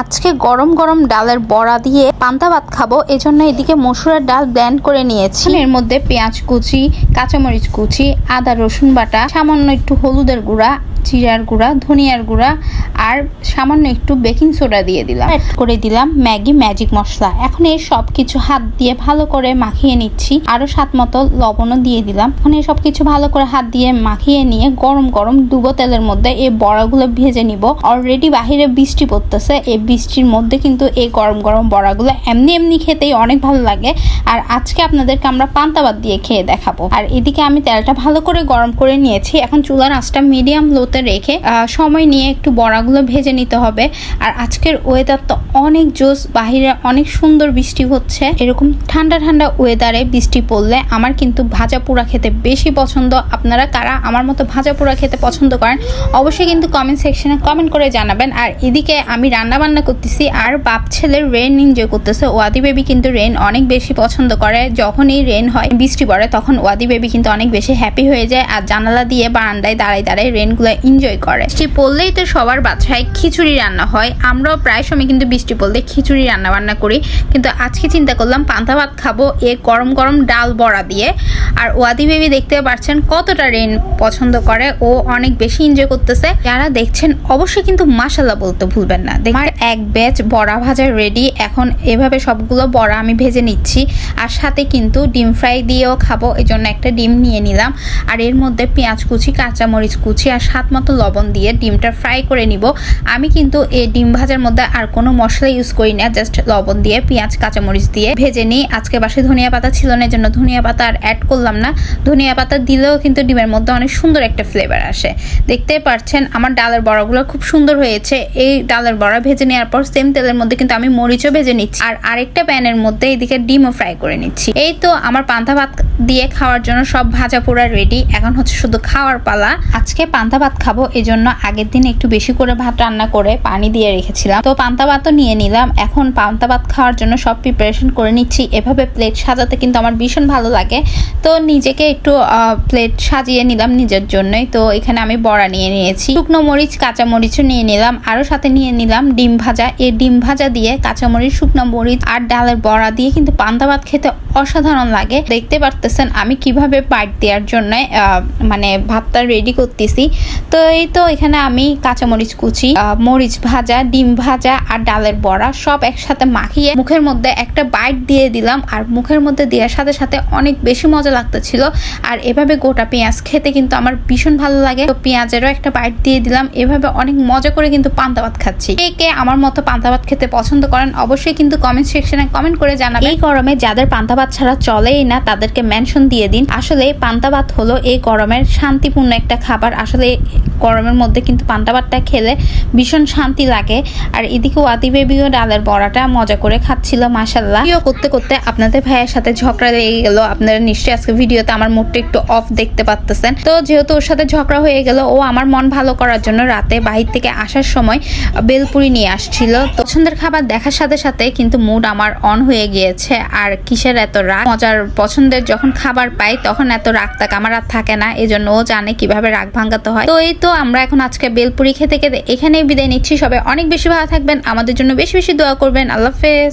আজকে গরম গরম ডালের বড়া দিয়ে পান্তা ভাত খাব এজন্য এদিকে মসুরের ডাল ব্ল্যান্ড করে নিয়েছি। এর মধ্যে পেঁয়াজ কুচি কাঁচামরিচ কুচি আদা রসুন বাটা সামান্য একটু হলুদের গুঁড়া জিরার গুঁড়া ধনিয়ার গুঁড়া আর সামান্য একটু বেকিং সোডা দিয়ে দিলাম। অ্যাড করে দিলাম ম্যাগি ম্যাজিক মশলা। এখন এই সব কিছু হাত দিয়ে ভালো করে মাখিয়ে নিচ্ছি। আরও স্বাদ মতো লবণও দিয়ে দিলাম। এখন এই সব কিছু ভালো করে হাত দিয়ে মাখিয়ে নিয়ে গরম গরম ডুবো তেলের মধ্যে এই বড়াগুলো ভেজে নিব। অলরেডি বাহিরে বৃষ্টি পড়তেছে এই বৃষ্টির মধ্যে কিন্তু এই গরম গরম বড়াগুলো এমনি এমনি খেতেই অনেক ভালো লাগে। আর আজকে আপনাদেরকে আমরা পান্তাবাদ দিয়ে খেয়ে দেখাবো। আর এদিকে আমি তেলটা ভালো করে গরম করে নিয়েছি। এখন চুলার আঁচটা মিডিয়াম লোতে রেখে সময় নিয়ে একটু বড়াগুলো ভেজে নিতে হবে। আর আজকের ওয়েদার তো অনেক জোস বাহিরে অনেক সুন্দর বৃষ্টি হচ্ছে। এরকম ঠান্ডা ঠান্ডা ওয়েদারে বৃষ্টি পড়লে আমার কিন্তু ভাজা পোড়া খেতে বেশি পছন্দ। আপনারা কারা আমার মতো ভাজা পোড়া খেতে পছন্দ করেন, অবশ্যই কিন্তু কমেন্ট সেকশনে কমেন্ট করে জানাবেন। আর এদিকে আমি রান্না বান্না করতেছি আর বাপ ছেলের রেন এনজয় করতেছে। ওয়াদি বেবি কিন্তু রেন অনেক বেশি পছন্দ করে। যখনই রেন হয়, বৃষ্টি পড়ে, তখন ওয়াদি বেবি কিন্তু অনেক বেশি হ্যাপি হয়ে যায় আর জানালা দিয়ে বারান্দায় দাঁড়ায় দাঁড়ায় রেনগুলো এনজয় করে। বৃষ্টি পড়লেই তো সবার বাসায় খিচুড়ি রান্না হয়। আমরাও প্রায় সময় কিন্তু বৃষ্টি পড়লে খিচুড়ি রান্না বান্না করি। কিন্তু আজকে চিন্তা করলাম, পান্তা ভাত খাব এ গরম গরম ডাল বড়া দিয়ে। আর ওয়াদি বেবি দেখতে পাচ্ছেন কতটা রেন পছন্দ করে। ও অনেক বেশি এনজয় করতেছে। যারা দেখছেন, অবশ্যই কিন্তু মাসাল্লাহ বলতে ভুলবেন না। আমার এক ব্যাচ বড়া ভাজা রেডি এখন এভাবে সবগুলো বড়া আমি ভেজে নিচ্ছি। আর সাথে কিন্তু ডিম ফ্রাই দিয়েও খাব এই জন্য একটা ডিম নিয়ে নিলাম। আর এর মধ্যে পেঁয়াজ কুচি, কাঁচামরিচ কুচি আর স্বাদ মতো লবণ দিয়ে ডিমটা ফ্রাই করে নিব। আমি কিন্তু এই ডিম ভাজার মধ্যে আর কোনো মশলা ইউজ করি না জাস্ট লবণ দিয়ে পেঁয়াজ, কাঁচামরিচ দিয়ে ভেজে নিই। আজকে বাসে ধনিয়া পাতা ছিল না জন্য ধনিয়া পাতা আর অ্যাড করলাম না। ধনিয়া পাতা দিলেও কিন্তু ডিমের মধ্যে অনেক সুন্দর একটা ফ্লেভার আসে। দেখতে পাচ্ছেন আমার ডালের বড়াগুলো খুব সুন্দর হয়েছে। এই ডালের বড়া ভেজে নেওয়ার পর সেম তেলের মধ্যে কিন্তু আমি মরিচও ভেজে নিচ্ছি। আর আরেকটা প্যানের মধ্যে এদিকে ডিমও ফ্রাই করে নিচ্ছি। এই তো আমার পান্তা ভাত দিয়ে খাওয়ার জন্য সব ভাজা পোড়া রেডি এখন হচ্ছে শুধু খাওয়ার পালা। আজকে পান্তা ভাত খাব এই জন্য আগের দিন একটু বেশি করে ভাত রান্না করে পানি দিয়ে রেখেছিলাম। তো পান্তা ভাতও নিয়ে নিলাম। এখন পান্তা ভাত খাওয়ার জন্য সব প্রিপারেশন করে নিচ্ছি। এভাবে প্লেট সাজাতে কিন্তু আমার ভীষণ ভালো লাগে। তো নিজেকে একটু প্লেট সাজিয়ে নিলাম নিজের জন্যই। তো এখানে আমি বড়া নিয়ে নিয়েছি। শুকনো মরিচ, কাঁচা মরিচও নিয়ে নিলাম। আরও সাথে নিয়ে নিলাম ডিম ভাজা এই ডিম ভাজা দিয়ে কাঁচা মরিচ শুকনো মরিচ আর ডালের বড়া দিয়ে কিন্তু পান্তা ভাত খেতে অসাধারণ লাগে। দেখতে পারতেছেন আমি কীভাবে বাইট দেওয়ার জন্য মানে ভাতটা রেডি করতেছি। তো এই তো এখানে আমি কাঁচামরিচ কুচি মরিচ ভাজা, ডিম ভাজা আর ডালের বড়া সব একসাথে মাখিয়ে মুখের মধ্যে একটা বাইট দিয়ে দিলাম। আর মুখের মধ্যে দেওয়ার সাথে সাথে অনেক বেশি মজা লাগতেছিল। আর এভাবে গোটা পেঁয়াজ খেতে কিন্তু আমার ভীষণ ভালো লাগে। তো পেঁয়াজেরও একটা বাইট দিয়ে দিলাম। এভাবে অনেক মজা করে কিন্তু পান্তা ভাত খাচ্ছি। কে কে আমার মতো পান্তা ভাত খেতে পছন্দ করেন অবশ্যই কিন্তু কমেন্ট সেকশনে কমেন্ট করে জানাবেন। এই গরমে যাদের পান্তা ভাত ছাড়া চলেই না তাদেরকে মেনশন দিয়ে দিন। আসলে পান্তা ভাত হলো এই গরমের শান্তিপূর্ণ একটা খাবার। আসলে গরমের মধ্যে কিন্তু পান্তা ভাতটা খেলে ভীষণ শান্তি লাগে। আর এদিকে ওয়াদি বেবিও ডালের বড়াটা মজা করে খাচ্ছিল মাসাল্লাহ ভিডিও করতে করতে আপনাদের ভাইয়ের সাথে ঝগড়া লেগে গেল। আপনারা নিশ্চয়ই আজকে ভিডিওতে আমার মুডটা একটু অফ দেখতে পাচ্তেছেন তো যেহেতু ওর সাথে ঝগড়া হয়ে গেল ও আমার মন ভালো করার জন্য রাতে বাহির থেকে আসার সময় বেলপুরি নিয়ে আসছিল। পছন্দের খাবার দেখার সাথে সাথে কিন্তু মুড আমার অন হয়ে গিয়েছে। আর কিসের এত রাগ? মজার পছন্দের যখন খাবার পাই, তখন এত রাগ তাক আমার আর থাকে না। এই জন্য ও জানে কীভাবে রাগ ভাঙ্গাতে হয়। তো এই তো আমরা এখন আজকে বেলপুরি খেতে খেতে এখানেই বিদায় নিচ্ছি। সবাই অনেক বেশি ভালো থাকবেন। আমাদের জন্য বেশি বেশি দোয়া করবেন। আল্লাহ হাফেজ।